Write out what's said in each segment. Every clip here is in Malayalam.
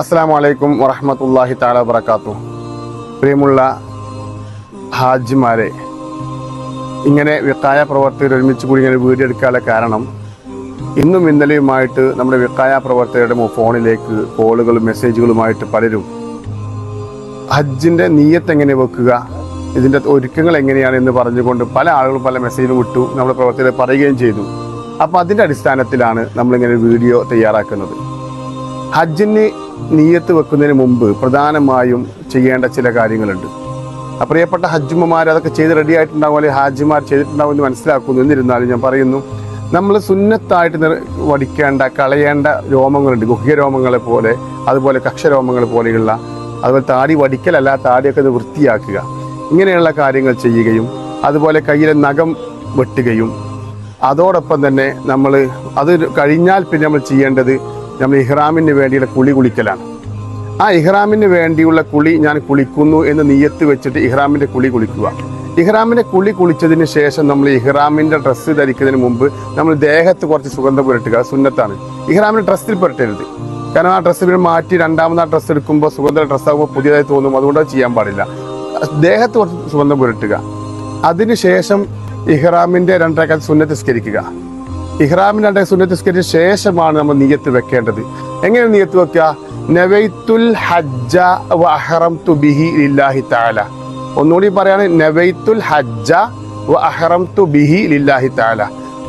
അസ്സാം വലൈക്കും വറഹമത്തല്ലാഹി താല വറക്കാത്തു പ്രിയമുള്ള ഹാജിമാരെ ഇങ്ങനെ വിക്കായ പ്രവർത്തകർ ഒരുമിച്ച് കൂടി ഇങ്ങനെ വീഡിയോ എടുക്കാനുള്ള കാരണം ഇന്നും ഇന്നലെയുമായിട്ട് നമ്മുടെ വിക്കായ പ്രവർത്തകരുടെ ഫോണിലേക്ക് കോളുകളും മെസ്സേജുകളുമായിട്ട് പലരും ഹജ്ജിന്റെ നീയത്ത് എങ്ങനെ വെക്കുക ഇതിന്റെ ഒരുക്കങ്ങൾ എങ്ങനെയാണ് എന്ന് പറഞ്ഞുകൊണ്ട് പല ആളുകളും പല മെസ്സേജും വിട്ടു നമ്മുടെ പ്രവർത്തകരെ പറയുകയും ചെയ്തു. അപ്പോൾ അതിന്റെ അടിസ്ഥാനത്തിലാണ് നമ്മളിങ്ങനെ വീഡിയോ തയ്യാറാക്കുന്നത്. ഹജ്ജിന് നീയത്ത് വെക്കുന്നതിന് മുമ്പ് പ്രധാനമായും ചെയ്യേണ്ട ചില കാര്യങ്ങളുണ്ട്. അപ്രിയപ്പെട്ട പ്രിയപ്പെട്ട ഹജ്ജുമ്മമാർ അതൊക്കെ ചെയ്ത് റെഡി ആയിട്ടുണ്ടാവും അല്ലെങ്കിൽ ഹാജിമാർ ചെയ്തിട്ടുണ്ടാവും എന്ന് മനസ്സിലാക്കുന്നു. എന്നിരുന്നാലും ഞാൻ പറയുന്നു നമ്മൾ സുന്നത്തായിട്ട് വടിക്കേണ്ട കളയേണ്ട രോമങ്ങളുണ്ട്. ഗുഹ്യ രോമങ്ങളെ പോലെ അതുപോലെ കക്ഷരോമങ്ങൾ പോലെയുള്ള അതുപോലെ താടി വടിക്കലല്ല താടിയൊക്കെ ഇത് വൃത്തിയാക്കുക. ഇങ്ങനെയുള്ള കാര്യങ്ങൾ ചെയ്യുകയും അതുപോലെ കയ്യിലെ നഖം വെട്ടുകയും അതോടൊപ്പം തന്നെ നമ്മൾ അത് കഴിഞ്ഞാൽ പിന്നെ നമ്മൾ ചെയ്യേണ്ടത് നമ്മൾ ഇഹ്റാമിന് വേണ്ടിയുള്ള കുളി കുളിക്കലാണ്. ആ ഇഹ്റാമിന് വേണ്ടിയുള്ള കുളി ഞാൻ കുളിക്കുന്നു എന്ന് നീയത്ത് വെച്ചിട്ട് ഇഹ്റാമിന്റെ കുളി കുളിക്കുക. ഇഹ്റാമിന്റെ കുളി കുളിച്ചതിന് ശേഷം നമ്മൾ ഇഹ്റാമിന്റെ ഡ്രസ്സ് ധരിക്കുന്നതിന് മുമ്പ് നമ്മൾ ദേഹത്ത് കുറച്ച് സുഗന്ധം പുരട്ടുക. സുന്നത്താണ്. ഇഹ്റാമിന്റെ ഡ്രസ്സിൽ പുരട്ടരുത്. കാരണം ആ ഡ്രസ്സ് പിന്നെ മാറ്റി രണ്ടാമത് ആ ഡ്രസ്സ് എടുക്കുമ്പോൾ സുഗന്ധ ഡ്രസ്സ് ആകുമ്പോൾ പുതിയതായി തോന്നും. അതുകൊണ്ട് അത് ചെയ്യാൻ പാടില്ല. ദേഹത്ത് കുറച്ച് സുഗന്ധം പുരട്ടുക. അതിനുശേഷം ഇഹ്റാമിന്റെ രണ്ടരക്കാലത്ത് സുന്നത്ത് നിസ്കരിക്കുക. ഇഹ്റാമിന്റെ രണ്ടര സുന്നത്ത് നിസ്കരിച്ച ശേഷമാണ് നമ്മൾ നിയത്ത് വെക്കേണ്ടത്. എങ്ങനെ നിയത്ത് വെക്കുക? ഹജ്ജ വ ബിഹി ലില്ലാഹി ഒന്നുകൂടി പറയാണ് ഹജ്ജ വ ബിഹി ലില്ലാഹി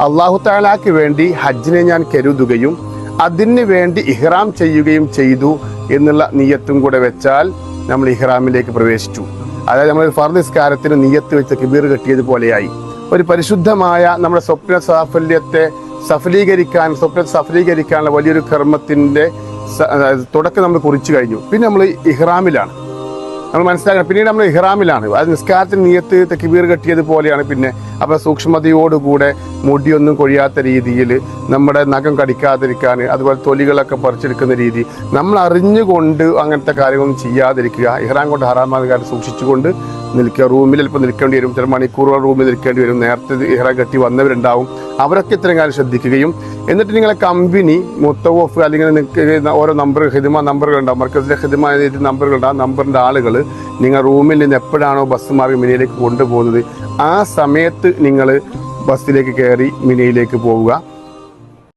അള്ളാഹു താലാക്ക് വേണ്ടി ഹജ്ജിനെ ഞാൻ കരുതുകയും അതിന് വേണ്ടി ഇഹ്റാം ചെയ്യുകയും ചെയ്തു എന്നുള്ള നീയത്തും കൂടെ വെച്ചാൽ നമ്മൾ ഇഹ്റാമിലേക്ക് പ്രവേശിച്ചു. അതായത് നമ്മൾ ഫർദ് നീയത്ത് നിയത്ത് വെച്ച് കിബീർ കെട്ടിയതുപോലെയായി ഒരു പരിശുദ്ധമായ നമ്മുടെ സ്വപ്ന സാഫല്യത്തെ സഫലീകരിക്കാൻ സ്വപ്ന സഫലീകരിക്കാനുള്ള വലിയൊരു കർമ്മത്തിന്റെ തുടക്കം നമ്മൾ കുറിച്ചു കഴിഞ്ഞു. പിന്നെ നമ്മൾ ഇഹ്റാമിലാണ്. നമ്മൾ മനസ്സിലാക്കണം പിന്നീട് നമ്മൾ ഇഹ്റാമിലാണ്. അത് നിസ്കാരത്തിന് നീയത്ത് തെക്കിബീർ കെട്ടിയത് പോലെയാണ് പിന്നെ. അപ്പൊ സൂക്ഷ്മതയോടുകൂടെ മുടിയൊന്നും കൊഴിയാത്ത രീതിയിൽ നമ്മുടെ നഖം കടിക്കാതിരിക്കാൻ അതുപോലെ തൊലികളൊക്കെ പറിച്ചെടുക്കുന്ന രീതി നമ്മൾ അറിഞ്ഞുകൊണ്ട് അങ്ങനത്തെ കാര്യങ്ങളൊന്നും ചെയ്യാതിരിക്കുക. ഇഹ്റാം കൊണ്ട് ഹറാമാകാരം സൂക്ഷിച്ചുകൊണ്ട് നിൽക്കുക റൂമിൽ ചിലപ്പോൾ നിൽക്കേണ്ടി വരും ചില മണിക്കൂറുകൾ റൂമിൽ നിൽക്കേണ്ടി വരും നേരത്തെ ഇറ കെട്ടി വന്നവരുണ്ടാവും. അവരൊക്കെ ഇത്തരം കാര്യം ശ്രദ്ധിക്കുകയും എന്നിട്ട് നിങ്ങളെ കമ്പനി മുത്തവഫ് അല്ലെങ്കിൽ ഓരോ നമ്പർ ഹിദിമ നമ്പറുകൾ ഉണ്ടാവും. മർക്കസിലെ ഹിദിമ നമ്പറുകൾ ഉണ്ടാവും. നമ്പറിന്റെ ആളുകൾ നിങ്ങൾ റൂമിൽ നിന്ന് എപ്പോഴാണോ ബസ് മാർഗം മിനിയിലേക്ക് കൊണ്ടുപോകുന്നത് ആ സമയത്ത് നിങ്ങൾ ബസ്സിലേക്ക് കയറി മിനിയിലേക്ക് പോവുക.